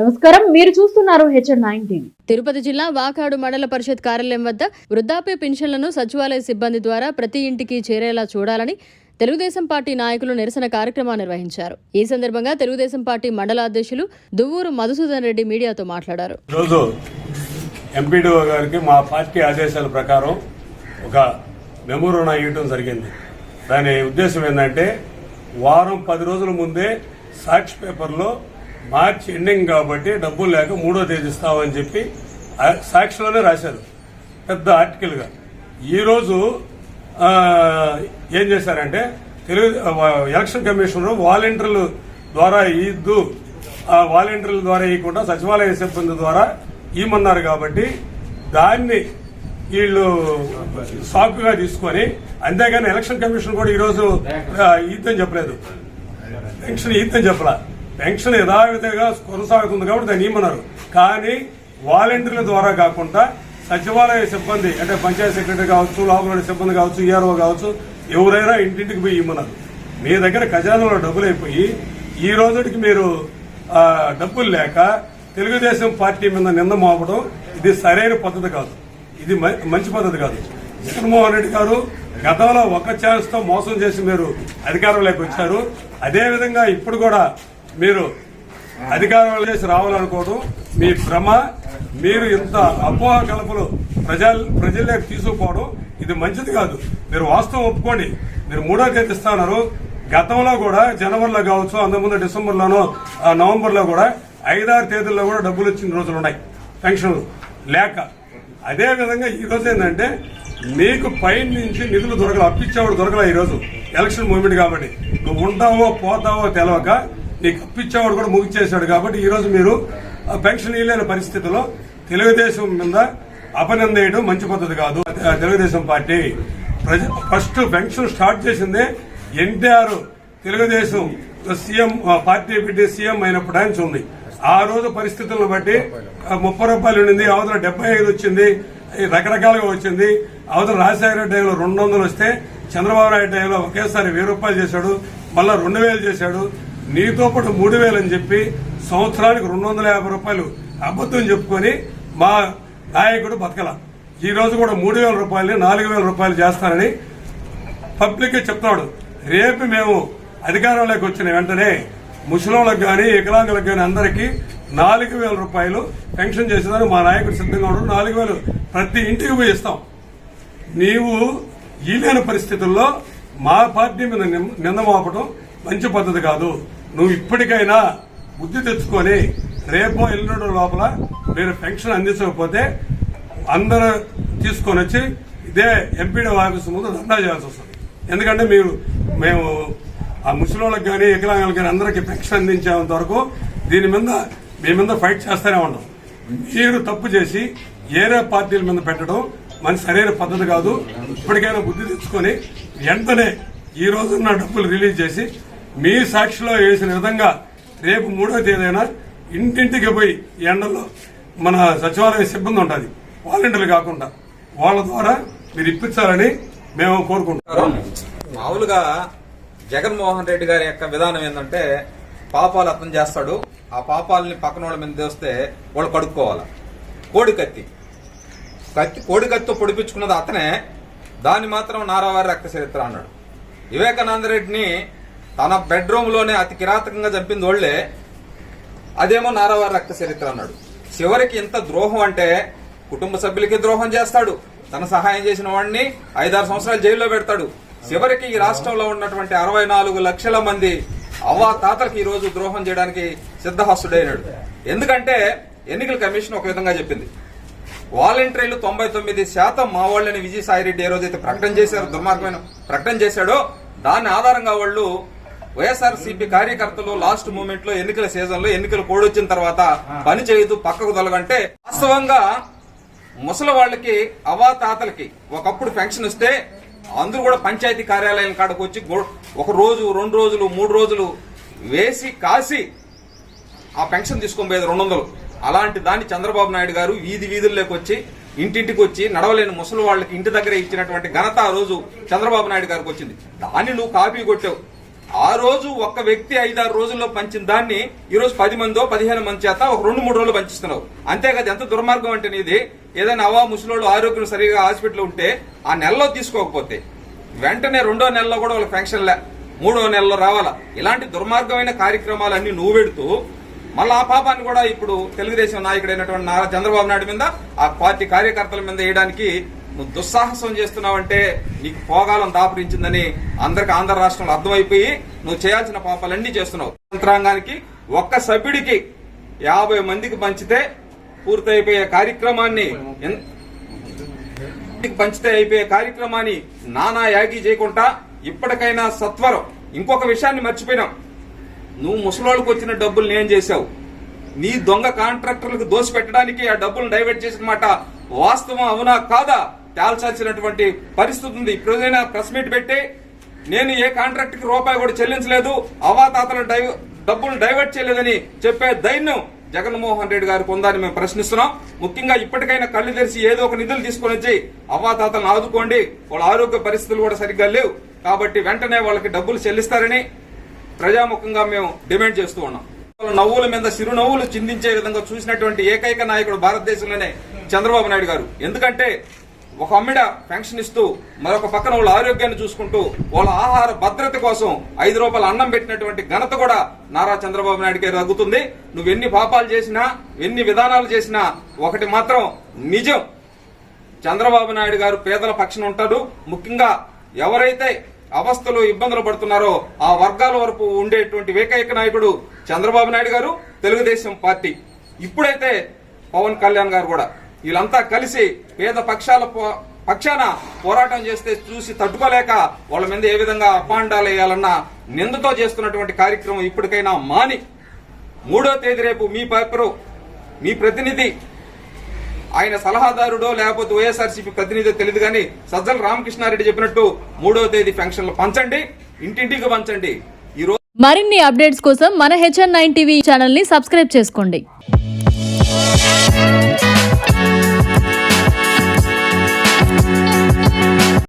నమస్కారం. మీరు చూస్తున్నారు హెచ్ఎన్ నైన్ టీవీ తిరుపతి జిల్లా వాకాడు మండల పరిషత్ కార్యాలయం వద్ద వృద్ధాప్య పెన్షన్లను సచివాలయ సిబ్బంది ద్వారా ప్రతి ఇంటికి చేరేలా చూడాలని తెలుగుదేశం పార్టీ నాయకులు నిరసన కార్యక్రమాన్ని నిర్వహించారు. ఈ సందర్భంగా తెలుగుదేశం పార్టీ మండల అధ్యక్షులు దువ్వూరు మధుసూదన్ రెడ్డి మీడియాతో మాట్లాడారు. ఎంపీడీఓ గారికి మా పార్టీ ఆదేశాల ప్రకారం ఒక ఇవ్వడం జరిగింది. దాని ఉద్దేశం ఏంటంటే వారం పది రోజుల ముందే సాక్షి పేపర్లో మార్చి ఎండింగ్ కాబట్టి డబ్బులు లేక మూడో తేదీ ఇస్తామని చెప్పి సాక్షిలోనే రాశారు. పెద్ద ఆర్టికల్గా ఈరోజు ఏం చేశారంటే తెలుగు ఎలక్షన్ కమిషనర్ వాలంటీర్లు ద్వారా ఇద్దు ఆ వాలంటీర్ల ద్వారా ఇవ్వకుండా సచివాలయ సిబ్బంది ద్వారా ఇవ్వమన్నారు కాబట్టి దాన్ని వీళ్ళు సాకుగా తీసుకొని అంతేగాని ఎలక్షన్ కమిషన్ కూడా ఈరోజు ఆ, ఇద్దని చెప్పలేదు. పెన్షన్ ఇద్దని చెప్పలా. పెన్షన్ యథావిధిగా కొనసాగుతుంది కాబట్టి దాన్ని ఇమ్మన్నారు కానీ వాలంటీర్ల ద్వారా కాకుండా సచివాలయ సిబ్బంది అంటే పంచాయత్ సెక్రటరీ కావచ్చు లోపల సిబ్బంది కావచ్చు ఈఆర్ఓ కావచ్చు ఎవరైనా ఇంటింటికి పోయి ఇమ్మన్నారు మీ దగ్గర ఖజానాలో డబ్బులు అయిపోయి ఈ రోజుకి మీరు డబ్బులు లేక తెలుగుదేశం పార్టీ మీద నింద మోపడం ఇది సరైన పద్ధతి కాదు. ఇది మ- మంచి పద్ధతి కాదు. జగన్మోహన్ రెడ్డి గారు గతంలో ఒక ఛాన్స్తో మోసం చేసి మీరు అధికారంలోకి వచ్చారు. అదేవిధంగా ఇప్పుడు కూడా మీరు అధికారంలో చేసి రావాలనుకోవడం మీ భ్రమ మీరు ఇంత అపోహ కలపలు ప్రజల ప్రజల్లోకి తీసుకుపోవడం ఇది మంచిది కాదు. మీరు వాస్తవం ఒప్పుకోండి. మీరు మూడో తేదీ ఇస్తున్నారు. గతంలో కూడా జనవరిలో కావచ్చు అంతకుముందు డిసెంబర్లోనో ఆ, నవంబర్లో కూడా ఐదారు తేదీల్లో కూడా డబ్బులు వచ్చిన రోజులు ఉన్నాయి. పెన్షన్లు. లేక అదేవిధంగా ఈరోజు ఏంటంటే మీకు పైన నుంచి నిధులు దొరకలే అప్పించేవాడు దొరకలే ఈరోజు. ఎలక్షన్ మూమెంట్ కాబట్టి నువ్వు ఉంటావో పోతావో తెలవక నీకు అప్పిచ్చేవాడు కూడా ముగిచేశాడు కాబట్టి ఈరోజు మీరు పెన్షన్ ఇవ్వలేని పరిస్థితిలో తెలుగుదేశం మీద అపనందేయడం మంచి పద్ధతి కాదు. తెలుగుదేశం పార్టీ ప్రజ ఫస్ట్ పెన్షన్ స్టార్ట్ చేసిందే ఎన్టీఆర్ తెలుగుదేశం సీఎం పార్టీ పెట్టి సీఎం అయినప్పుడు ఆయన ఉంది. ఆ రోజు పరిస్థితులను బట్టి ముప్పై రూపాయలు ఉండింది అవతల డెబ్బై ఐదు వచ్చింది రకరకాలుగా వచ్చింది. అవతల రాజశేఖర రెడ్డి టైంలో రెండు వందలు వస్తే చంద్రబాబు నాయుడు టైంలో ఒకేసారి వెయ్యి రూపాయలు చేశాడు మళ్ళా రెండు వేలు చేశాడు. నీతో పాటు మూడు వేలు అని చెప్పి సంవత్సరానికి రెండు వందల యాభై రూపాయలు అబద్ధం చెప్పుకొని మా నాయకుడు బతకల. ఈ రోజు కూడా మూడు వేల రూపాయలని నాలుగు వేల రూపాయలు చేస్తానని పబ్లిక్ చెప్తాడు రేపు మేము అధికారంలోకి వచ్చిన వెంటనే ముస్లింలకు కానీ వికలాంగులకు కానీ అందరికీ నాలుగు వేల రూపాయలు పెన్షన్ చేసేదానికి మా నాయకుడు సిద్ధంగా ఉండడు నాలుగు వేలు ప్రతి ఇంటికి పోయి ఇస్తాం. నీవు ఈ లేని పరిస్థితుల్లో మా పార్టీ మీద నిం- నింద మోపడం మంచి పద్ధతి కాదు. నువ్వు ఇప్పటికైనా బుద్ధి తెచ్చుకొని రేపో ఎల్లుండి లోపల మీరు పెన్షన్ అందించకపోతే అందరూ తీసుకొని వచ్చి ఇదే ఎంపీడీ ఆఫీస్ ముందు ధర్నా చేయాల్సి వస్తుంది. ఎందుకంటే మీరు మేము ఆ ముసలిళ్ళకి కానీ వికలాంగులకు కానీ అందరికీ పెన్షన్ అందించేంత వరకు దీని మీద మీ మీద ఫైట్ చేస్తూనే ఉంటాం. మీరు తప్పు చేసి ఏరే పార్టీల మీద పెట్టడం మన సరైన పద్ధతి కాదు. ఇప్పటికైనా బుద్ధి తెచ్చుకొని వెంటనే ఈ రోజున్న డబ్బులు రిలీజ్ చేసి మీ సాక్షిలో వేసిన విధంగా రేపు మూడో తేదీన ఇంటింటికి పోయి ఎండలో ఎండల్లో మన సచివాలయ సిబ్బంది ఉంటుంది. వాలంటీర్లు కాకుండా వాళ్ళ ద్వారా మీరు ఇప్పించాలని మేము కోరుకుంటున్నాం. మామూలుగా జగన్మోహన్ రెడ్డి గారి యొక్క విధానం ఏంటంటే పాపాలు అర్థం చేస్తాడు. ఆ పాపాలని పక్కన వాళ్ళ మీద తెస్తే వాళ్ళు కడుక్కోవాలి. కోడి కత్తి. కత్తి కోడి కత్తితో పొడిపించుకున్నది అతనే. దాన్ని మాత్రం నారావారి రక్త చరిత్ర అన్నాడు. వివేకానంద రెడ్డిని తన బెడ్రూమ్లోనే అతి కిరాతకంగా చంపింది వాళ్ళే అదేమో నారావారి రక్త చరిత్ర అన్నాడు. చివరికి ఇంత ద్రోహం అంటే కుటుంబ సభ్యులకి ద్రోహం చేస్తాడు. తన సహాయం చేసిన వాడిని ఐదారు సంవత్సరాలు జైల్లో పెడతాడు. చివరికి ఈ రాష్ట్రంలో ఉన్నటువంటి అరవై నాలుగు లక్షల మంది అవ్వా తాతలకి ఈ రోజు ద్రోహం చేయడానికి సిద్ధహస్తుడైనాడు. ఎందుకంటే ఎన్నికల కమిషన్ ఒక విధంగా చెప్పింది. వాలంటీర్లు తొంభై తొమ్మిది శాతం మా వాళ్ళని విజయసాయిరెడ్డి ఏ రోజైతే ప్రకటన చేశారో దుర్మార్గమైన ప్రకటన చేశాడో దాని ఆధారంగా వాళ్ళు వైఎస్ఆర్సీపీ కార్యకర్తలు లాస్ట్ మూమెంట్లో ఎన్నికల సీజన్లో ఎన్నికలు కోడ్ వచ్చిన తర్వాత పని చేయదు పక్కకు తొలగంటే వాస్తవంగా ముసలి వాళ్ళకి అవాతాతలకి ఒకప్పుడు పెన్షన్ ఇస్తే అందరూ కూడా పంచాయతీ కార్యాలయం కాడకు వచ్చి ఒక రోజు రెండు రోజులు మూడు రోజులు వేసి కాసి ఆ పెన్షన్ తీసుకొని పోయేది రెండు వందలు. అలాంటి దాన్ని చంద్రబాబు నాయుడు గారు వీధి వీధుల్లోకి వచ్చి ఇంటింటికి వచ్చి నడవలేని ముసలి వాళ్ళకి ఇంటి దగ్గర ఇచ్చినటువంటి ఘనత ఆ రోజు చంద్రబాబు నాయుడు గారికి వచ్చింది. దాన్ని నువ్వు కాపీ కొట్టావు. ఆ రోజు ఒక్క వ్యక్తి ఐదారు రోజుల్లో పంచిన దాన్ని ఈ రోజు పది మందో పదిహేను మంది చేత ఒక రెండు మూడు రోజులు పంచిస్తున్నావు అంతేకాదు ఎంత దుర్మార్గం అంటే ఇది? ఏదైనా అవా ముసలోళ్ళు ఆరోగ్యం సరిగా హాస్పిటల్ ఉంటే ఆ నెలలో తీసుకోకపోతే వెంటనే రెండో నెలలో కూడా వాళ్ళ పెన్షన్ లే మూడో నెలలో రావాలా? ఇలాంటి దుర్మార్గమైన కార్యక్రమాలన్నీ నువ్వు పెడుతూ మళ్ళీ ఆ పాపాన్ని కూడా ఇప్పుడు తెలుగుదేశం నాయకుడైనటువంటి నారా చంద్రబాబు నాయుడు మీద ఆ పార్టీ కార్యకర్తల మీద వేయడానికి దుస్సాహసం చేస్తున్నావంటే నీకు పోగాలం దాపురించిందని అందరికి ఆంధ్ర రాష్ట్రంలో అర్థమైపోయి నువ్వు చేయాల్సిన పాపాలన్నీ చేస్తున్నావు. యంత్రాంగానికి ఒక్క సభ్యుడికి యాభై మందికి పంచితే పూర్తయిపోయే కార్యక్రమాన్ని పంచితే అయిపోయే కార్యక్రమాన్ని నానా యాగి చేయకుండా ఇప్పటికైనా సత్వరం. ఇంకొక విషయాన్ని మర్చిపోయినాం. నువ్వు ముసలోళ్ళకి వచ్చిన డబ్బులు నేను చేశావు. నీ దొంగ కాంట్రాక్టర్లకు దోసి పెట్టడానికి ఆ డబ్బులు డైవర్ట్ చేసిన మాట వాస్తవం అవునా కాదా? తేల్చాల్సినటువంటి పరిస్థితి ఉంది. ఇప్పుడైనా ప్రెస్ మీట్ పెట్టి నేను ఏ కాంట్రాక్ట్కి రూపాయి కూడా చెల్లించలేదు అవాతాతల డబ్బులు డైవర్ట్ చేయలేదని చెప్పే ధైర్యం జగన్మోహన్ రెడ్డి గారికి ఉందని మేము ప్రశ్నిస్తున్నాం. ముఖ్యంగా ఇప్పటికైనా కళ్ళు తెరిచి ఏదో ఒక నిధులు తీసుకొని వచ్చి అవ్వాతాతలను ఆదుకోండి. వాళ్ళ ఆరోగ్య పరిస్థితులు కూడా సరిగ్గా లేవు. కాబట్టి వెంటనే వాళ్ళకి డబ్బులు చెల్లిస్తారని ప్రజాముఖంగా మేము డిమాండ్ చేస్తూ ఉన్నాం. నవ్వుల మీద చిరునవ్వులు చిందించే విధంగా చూసినటువంటి ఏకైక నాయకుడు భారతదేశంలోనే చంద్రబాబు నాయుడు గారు. ఎందుకంటే ఒక అమ్మిడ పెన్షన్ ఇస్తూ మరొక పక్కన వాళ్ళ ఆరోగ్యాన్ని చూసుకుంటూ వాళ్ళ ఆహార భద్రత కోసం ఐదు రూపాయల అన్నం పెట్టినటువంటి ఘనత కూడా నారా చంద్రబాబు నాయుడుకే తగ్గుతుంది నువ్వు ఎన్ని పాపాలు చేసినా ఎన్ని విధానాలు చేసినా ఒకటి మాత్రం నిజం. చంద్రబాబు నాయుడు గారు పేదల పక్షాన ఉంటాడు. ముఖ్యంగా ఎవరైతే అవస్థలు ఇబ్బందులు పడుతున్నారో ఆ వర్గాల వరకు ఉండేటువంటి ఏకైక నాయకుడు చంద్రబాబు నాయుడు గారు తెలుగుదేశం పార్టీ. ఇప్పుడైతే పవన్ కళ్యాణ్ గారు కూడా. వీళ్ళంతా కలిసి పేద పక్షాల పో- పక్షాన పోరాటం చేస్తే చూసి తట్టుకోలేక వాళ్ళ మీద ఏ విధంగా అపాండాలు వేయాలన్న నిందతో చేస్తున్నటువంటి కార్యక్రమం ఇప్పటికైనా మాని. మూడో తేదీ రేపు మీ పేపరు మీ ప్రతినిధి ఆయన సలహాదారుడో లేకపోతే వైఎస్ఆర్సీపీ ప్రతినిధి తెలియదు కానీ సజ్జల రామకృష్ణారెడ్డి చెప్పినట్టు మూడో తేదీ పెన్షన్లు పంచండి ఇంటింటికి పంచండి. ఈరోజు మరిన్ని అప్డేట్స్ కోసం మన హెచ్ఎన్ నైన్ టీవీ ఛానల్ని సబ్స్క్రైబ్ చేసుకోండి.